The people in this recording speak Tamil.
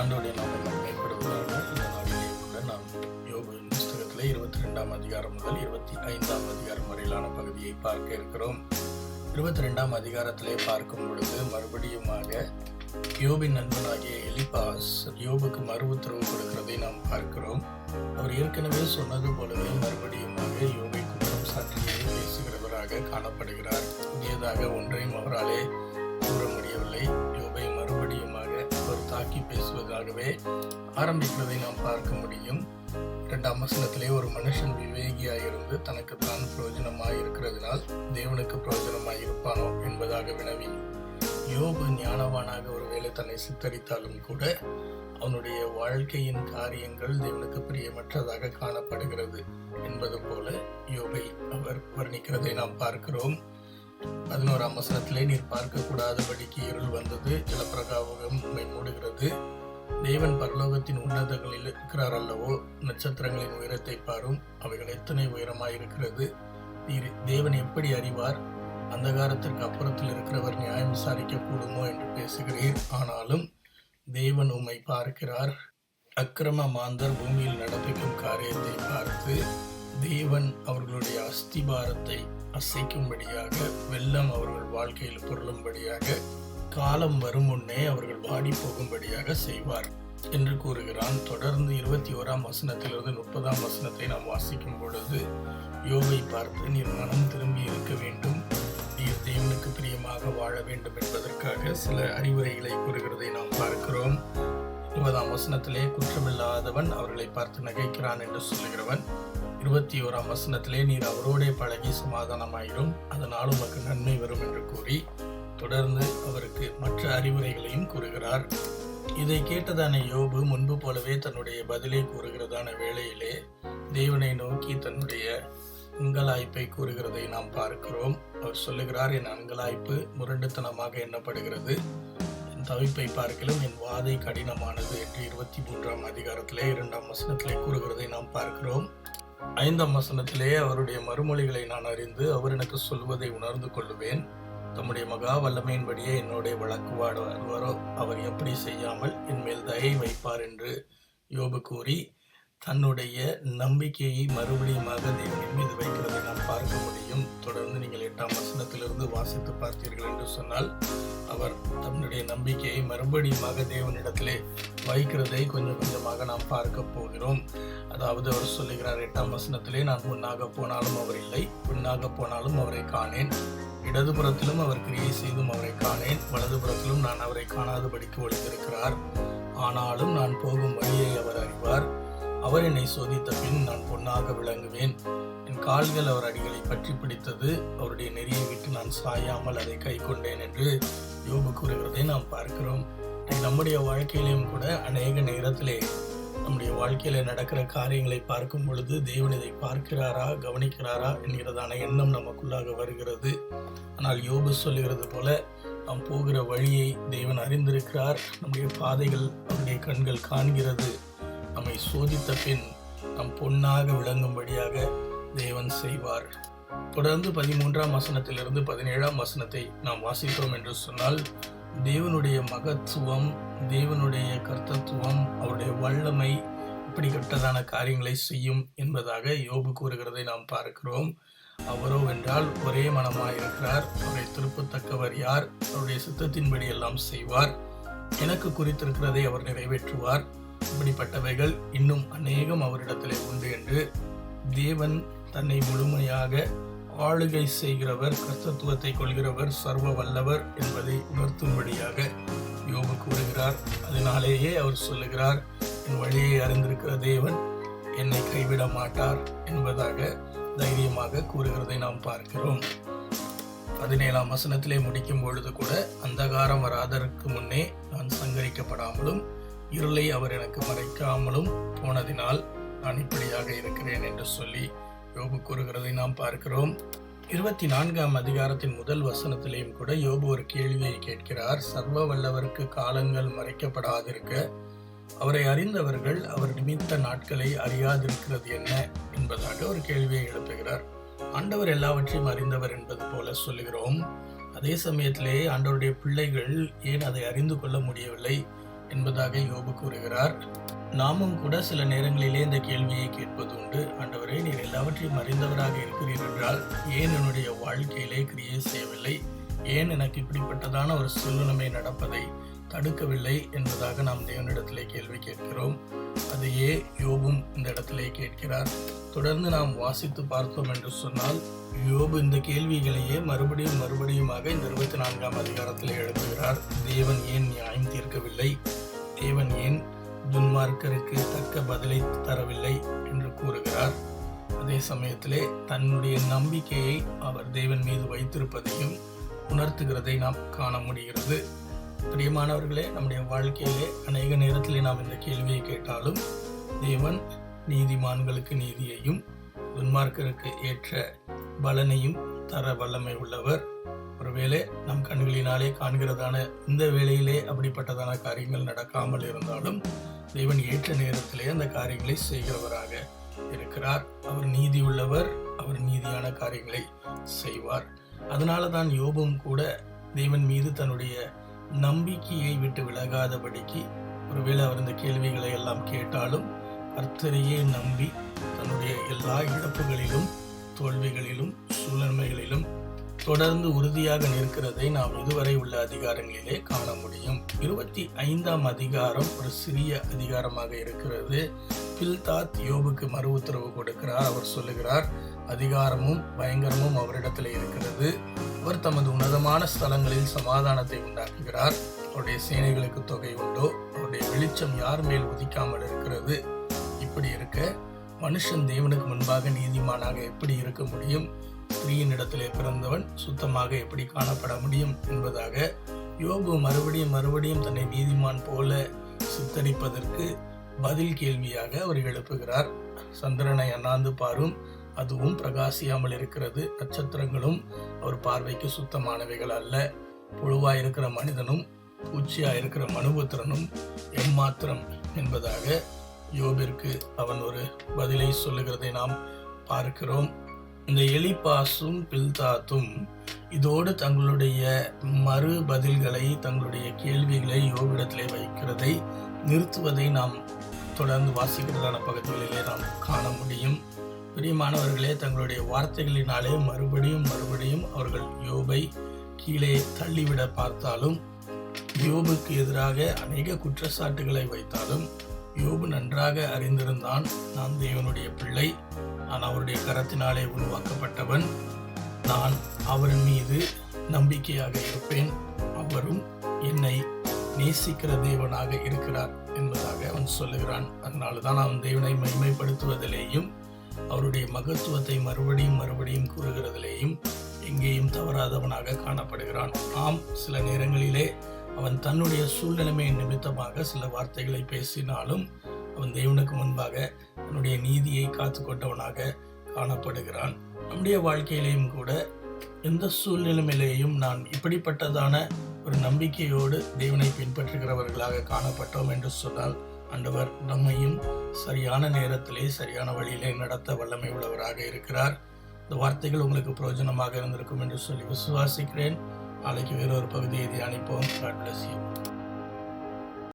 ஆண்டோடைய நாமம் மேம்படுவதாக இந்த நாளிலே கூட நாம் யோபுவின் புஸ்தகத்தில் இருபத்தி ரெண்டாம் அதிகாரம் முதல் இருபத்தி ஐந்தாம் அதிகாரம் வரையிலான பகுதியை பார்க்க இருக்கிறோம். இருபத்தி ரெண்டாம் அதிகாரத்திலே பார்க்கும் பொழுது மறுபடியுமாக யோபின் நண்பனாகிய எலிபாஸ் யோபுக்கு மறு உத்தரவு கொடுக்கிறதை நாம் பார்க்கிறோம். அவர் ஏற்கனவே சொன்னது போலவே மறுபடியுமாக யோபை குற்றம் சாட்டியே பேசுகிறவராக காணப்படுகிறார். புதியதாக ஒன்றையும் அவராலே கூற முடியவில்லை. தாக்கி பேசுவதாகவே ஆரம்பிப்பதை நாம் பார்க்க முடியும். இரண்டாம் வசனத்திலே ஒரு மனுஷன் விவேகியாக இருந்து தனக்கு தான் பிரயோஜனமாக இருக்கிறதுனால் தேவனுக்கு பிரயோஜனமாக இருப்பானோ என்பதாக வினவி யோபு ஞானவானாக ஒருவேளை தன்னை சித்தரித்தாலும் கூட அவனுடைய வாழ்க்கையின் காரியங்கள் தேவனுக்கு பிரியமற்றதாக காணப்படுகிறது என்பது போல யோகை அவர் வர்ணிக்கிறதை நாம் பார்க்கிறோம். பதினோராம் வசனத்திலே நீர் பார்க்கக்கூடாதபடிக்கு இருள் வந்தது ஜலப்பிரகாபகம் மூடுகிறது. தேவன் பரலோகத்தின் உன்னதங்களில் இருக்கிறார் அல்லவோ? நட்சத்திரங்களின் உயரத்தை பாரும். அவைகள் எத்தனை உயரமாயிருக்கிறது? நீர் தேவன் எப்படி அறிவார்? அந்தகாரத்திற்கு அப்புறத்தில் இருக்கிறவர் நியாயம் விசாரிக்க கூடுமோ என்று பேசுகிறீர் ஆனாலும் தேவன் உம்மை பார்க்கிறார். அக்கிரம மாந்தர் பூமியில் நடப்பிக்கும் காரியத்தை பார்த்து தேவன் அவர்களுடைய அஸ்திபாரத்தை அசைக்கும்படியாக வெள்ளம் அவர்கள் வாழ்க்கையில் பொருளும்படியாக காலம் வரும் முன்னே அவர்கள் வாடி போகும்படியாக செய்வார் என்று கூறுகிறான். தொடர்ந்து இருபத்தி ஓராம் வசனத்திலிருந்து முப்பதாம் வசனத்தை நாம் வாசிக்கும் பொழுது யோகை பார்த்து நீர் மனம் திரும்பி இருக்க வேண்டும். நீர் தேவனுக்கு பிரியமாக வாழ வேண்டும் என்பதற்காக சில அறிவுரைகளை கூறுகிறதை நாம் பார்க்கிறோம். இருபதாம் வசனத்திலே குற்றமில்லாதவன் அவர்களை பார்த்து நகைக்கிறான் என்று சொல்லுகிறவன் இருபத்தி ஓராம் வசனத்திலே நீர் அவரோடே பழகி சமாதானமாயிரும். அதனால் உமக்கு நன்மை வரும் என்று கூறி தொடர்ந்து அவருக்கு மற்ற அறிவுரைகளையும் கூறுகிறார். இதை கேட்டதான யோபு முன்பு போலவே தன்னுடைய பதிலை கூறுகிறதான வேளையிலே தேவனை நோக்கி தன்னுடைய அங்கலாய்ப்பை கூறுகிறதை நாம் பார்க்கிறோம். அவர் சொல்லுகிறார் என் அங்கலாய்ப்பு முரண்டுத்தனமாக எண்ணப்படுகிறது. என் தவிப்பை பார்க்கலும் என் வாதை கடினமானது என்று இருபத்தி மூன்றாம் அதிகாரத்திலே இரண்டாம் வசனத்திலே கூறுகிறதை நாம் பார்க்கிறோம். ஐந்தாம் வசனத்திலே அவருடைய மறுமொழிகளை நான் அறிந்து அவர் எனக்கு சொல்வதை உணர்ந்து கொள்ளுவேன். தம்முடைய மகா வல்லமையின்படியே வழக்கு வழக்குவாடுவாரோ அவர் எப்படி செய்யாமல் என்மேல் தயை வைப்பார் என்று யோபு கூறி தன்னுடைய நம்பிக்கையை மறுபடியுமாக தேவனின் மீது வைக்கிறதை நாம் பார்க்க முடியும். தொடர்ந்து நீங்கள் எட்டாம் வசனத்திலிருந்து வாசித்து பார்த்தீர்கள் என்று சொன்னால் அவர் தன்னுடைய நம்பிக்கையை மறுபடியுமாக தேவனிடத்திலே வைக்கிறதை கொஞ்சம் கொஞ்சமாக நாம் பார்க்க போகிறோம். அதாவது அவர் சொல்லுகிறார் எட்டாம் வசனத்திலே நான் முன்னாக போனாலும் அவர் இல்லை பின்னாக போனாலும் அவரை காணேன். இடதுபுறத்திலும் அவர் கிரியை செய்தும் அவரை காணேன் வலதுபுறத்திலும் நான் அவரை காணாதபடிக்கு ஒழித்திருக்கிறார் ஆனாலும் நான் போகும் வழியை அவர் அறிவார். அவர் என்னை சோதித்த பின் நான் பொன்னாக விளங்குவேன். என் கால்கள் அவர் அடிகளை பற்றி பிடித்தது. அவருடைய நெறியை விட்டு நான் சாயாமல் அதை கை கொண்டேன் என்று யோபு கூறுகிறதை நாம் பார்க்கிறோம். நம்முடைய வாழ்க்கையிலையும் கூட அநேக நேரத்திலே நம்முடைய வாழ்க்கையில நடக்கிற காரியங்களை பார்க்கும் பொழுது தேவன் இதை பார்க்கிறாரா கவனிக்கிறாரா என்கிறதான எண்ணம் நமக்குள்ளாக வருகிறது. ஆனால் யோபு சொல்லுகிறது போல நாம் போகிற வழியை தேவன் அறிந்திருக்கிறார். நம்முடைய பாதைகள் அவருடைய கண்கள் காண்கிறது. நம்மை சோதித்த பின் நம் பொன்னாக விளங்கும்படியாக தேவன் செய்வார். தொடர்ந்து பதிமூன்றாம் வசனத்திலிருந்து பதினேழாம் வசனத்தை நாம் வாசித்தோம் என்று சொன்னால் தேவனுடைய மகத்துவம் தேவனுடைய கர்த்தத்துவம் அவருடைய வல்லமை இப்படிப்பட்டதான காரியங்களை செய்யும் என்பதாக யோபு கூறுகிறதை நாம் பார்க்கிறோம். அவரோ என்றால் ஒரே மனமாயிருக்கிறார் அவரை திருப்பத்தக்கவர் யார்? அவருடைய சித்தத்தின்படி எல்லாம் செய்வார். எனக்கு குறித்திருக்கிறதை அவர் நிறைவேற்றுவார். இப்படிப்பட்டவைகள் இன்னும் அநேகம் அவரிடத்திலே உண்டு என்று தேவன் தன்னை முழுமையாக ஆளுகை செய்கிறவர் கர்த்தத்துவத்தை கொள்கிறவர் சர்வ வல்லவர் என்பதை உணர்த்தும்படியாக யோபு கூறுகிறார். அதனாலேயே அவர் சொல்லுகிறார் என் வழியை அறிந்திருக்கிற தேவன் என்னை கைவிட மாட்டார் என்பதாக தைரியமாக கூறுகிறதை நாம் பார்க்கிறோம். பதினேழாம் வசனத்திலே முடிக்கும் பொழுது கூட அந்தகாரம் வராதற்கு முன்னே நான் சங்கரிக்கப்படாமலும் இருளை அவர் எனக்கு மறைக்காமலும் போனதினால் நான் இப்படியாக இருக்கிறேன் என்று சொல்லி யோபு கூறுகிறதை நாம் பார்க்கிறோம். இருபத்தி நான்காம் அதிகாரத்தின் முதல் வசனத்திலேயும் கூட யோபு ஒரு கேள்வியை கேட்கிறார். சர்வ வல்லவருக்கு காலங்கள் மறைக்கப்படாதிருக்க அவரை அறிந்தவர்கள் அவர் நிமித்த நாட்களை அறியாதிருக்கிறது என்ன? என்பதாக ஒரு கேள்வியை எழுப்புகிறார். ஆண்டவர் எல்லாவற்றையும் அறிந்தவர் என்பது போல சொல்லுகிறோம். அதே சமயத்திலே ஆண்டவருடைய பிள்ளைகள் ஏன் அதை அறிந்து கொள்ள முடியவில்லை என்பதாக யோபு கூறுகிறார். நாமும் கூட சில நேரங்களிலே இந்த கேள்வியை கேட்பது உண்டு ஆண்டவரே நீர் எல்லாவற்றையும் அறிந்தவராக இருக்கிறீர் என்றால் ஏன் என்னுடைய வாழ்க்கையிலே கிரியை செய்யவில்லை? ஏன் எனக்கு இப்படிப்பட்டதான ஒரு சூழ்நிலை நடப்பதை தடுக்கவில்லை என்பதாக நாம் தேவனிடத்திலே கேள்வி கேட்கிறோம். அதையே யோபும் இந்த இடத்திலே கேட்கிறார். தொடர்ந்து நாம் வாசித்து பார்த்தோம் என்று சொன்னால் யோபு இந்த கேள்விகளையே மறுபடியும் மறுபடியுமாக இந்த இருபத்தி நான்காம் அதிகாரத்தில் எழுப்புகிறார் தேவன் ஏன் நியாயம் தீர்க்கவில்லை? தேவன் ஏன் துன்மார்க்கருக்கு தக்க பதிலை தரவில்லை என்று கூறுகிறார். அதே சமயத்திலே தன்னுடைய நம்பிக்கையை அவர் தேவன் மீது வைத்திருப்பதையும் உணர்த்துகிறதை நாம் காண முடிகிறது. பிரியமானவர்களே நம்முடைய வாழ்க்கையிலே அநேக நேரத்திலே நாம் இந்த கேள்வியை கேட்டாலும் தேவன் நீதிமான்களுக்கு நீதியையும் துன்மார்க்கருக்கு ஏற்ற பலனையும் தர வல்லமை உள்ளவர். ஒருவேளை நம் கண்களினாலே காண்கிறதான இந்த வேளையிலே அப்படிப்பட்டதான காரியங்கள் நடக்காமல் இருந்தாலும் தேவன் ஏற்ற நேரத்திலே அந்த காரியங்களை செய்கிறவராக இருக்கிறார். அவர் நீதி உள்ளவர் அவர் நீதியான காரியங்களை செய்வார். அதனால தான் யோபும் கூட தேவன் மீது தன்னுடைய நம்பிக்கையை விட்டு விலகாதபடிக்கு ஒருவேளை அவர் இந்த கேள்விகளை எல்லாம் கேட்டாலும் கர்த்தரையே நம்பி தன்னுடைய எல்லா இழப்புகளிலும் தோல்விகளிலும் சூழ்நிலைகளிலும் தொடர்ந்து உறுதியாக நிற்கிறதை நாம் இதுவரை உள்ள அதிகாரங்களிலே காண முடியும். இருபத்தி ஐந்தாம் அதிகாரம் ஒரு சிறிய அதிகாரமாக இருக்கிறது. பில்தாத் யோபுக்கு மறு உத்தரவு கொடுக்கிறார். அவர் சொல்லுகிறார் அதிகாரமும் பயங்கரமும் அவரிடத்தில் இருக்கிறது. அவர் தமது உன்னதமான ஸ்தலங்களில் சமாதானத்தை உண்டாக்குகிறார். அவருடைய சேனைகளுக்கு தொகை உண்டோ? அவருடைய வெளிச்சம் யார் மேல் உதிக்காமல் இருக்கிறது? இப்படி இருக்க மனுஷன் தேவனுக்கு முன்பாக நீதிமானாக எப்படி இருக்க முடியும்? ஸ்திரீயின் இடத்திலே பிறந்தவன் சுத்தமாக எப்படி காணப்பட முடியும் என்பதாக யோபு மறுபடியும் மறுபடியும் தன்னை நீதிமான் போல சித்தரிப்பதற்கு பதில் கேள்வியாக அவர் எழுப்புகிறார். சந்திரனை அண்ணாந்து பாரும். அதுவும் பிரகாசியாமல் இருக்கிறது. நட்சத்திரங்களும் அவர் பார்வைக்கு சுத்தமானவைகள் அல்ல. புழுவா இருக்கிற மனிதனும் பூச்சியா இருக்கிற மனுபுத்திரனும் எம்மாத்திரம் என்பதாக யோபிற்கு அவன் ஒரு பதிலை சொல்லுகிறதை நாம் பார்க்கிறோம். இந்த எலிபாசும் பில்தாத்தும் இதோடு தங்களுடைய மறு பதில்களை தங்களுடைய கேள்விகளை யோகிடத்திலே வைக்கிறதை நிறுத்துவதை நாம் தொடர்ந்து வாசிக்கிறதான பகுதிகளிலே நாம் காண முடியும். பிரியமானவர்களே தங்களுடைய வார்த்தைகளினாலே மறுபடியும் மறுபடியும் அவர்கள் யோபை கீழே தள்ளிவிட பார்த்தாலும் யோபுக்கு எதிராக அநேக குற்றச்சாட்டுகளை வைத்தாலும் யோபு நன்றாக அறிந்திருந்தான். நான் தேவனுடைய பிள்ளை. நான் அவருடைய கரத்தினாலே உருவாக்கப்பட்டவன். நான் அவரின் மீது நம்பிக்கையாக இருப்பேன். அவரும் என்னை நேசிக்கிற தேவனாக இருக்கிறார் என்பதாக அவன் சொல்லுகிறான். அதனால தான் அவன் தேவனை மைமைப்படுத்துவதிலேயும் அவருடைய மகத்துவத்தை மறுபடியும் மறுபடியும் கூறுகிறதிலேயும் எங்கேயும் தவறாதவனாக காணப்படுகிறான். ஆம் சில நேரங்களிலே அவன் தன்னுடைய சூழ்நிலைமையின் நிமித்தமாக சில வார்த்தைகளை பேசினாலும் அவன் தேவனுக்கு முன்பாக தன்னுடைய நீதியை காத்து கொண்டவனாக காணப்படுகிறான். நம்முடைய வாழ்க்கையிலேயும் கூட எந்த சூழ்நிலையிலேயும் நான் இப்படிப்பட்டதான ஒரு நம்பிக்கையோடு தேவனை பின்பற்றுகிறவர்களாக காணப்பட்டோம் என்று சொன்னால் ஆண்டவர் நம்மையும் சரியான நேரத்திலே சரியான வழியிலே நடத்த வல்லமை உள்ளவராக இருக்கிறார். இந்த வார்த்தைகள் உங்களுக்கு பிரயோஜனமாக இருந்திருக்கும் என்று சொல்லி விசுவாசிக்கிறேன். நாளைக்கு வேறொரு பகுதியை தியானிப்போம். God bless you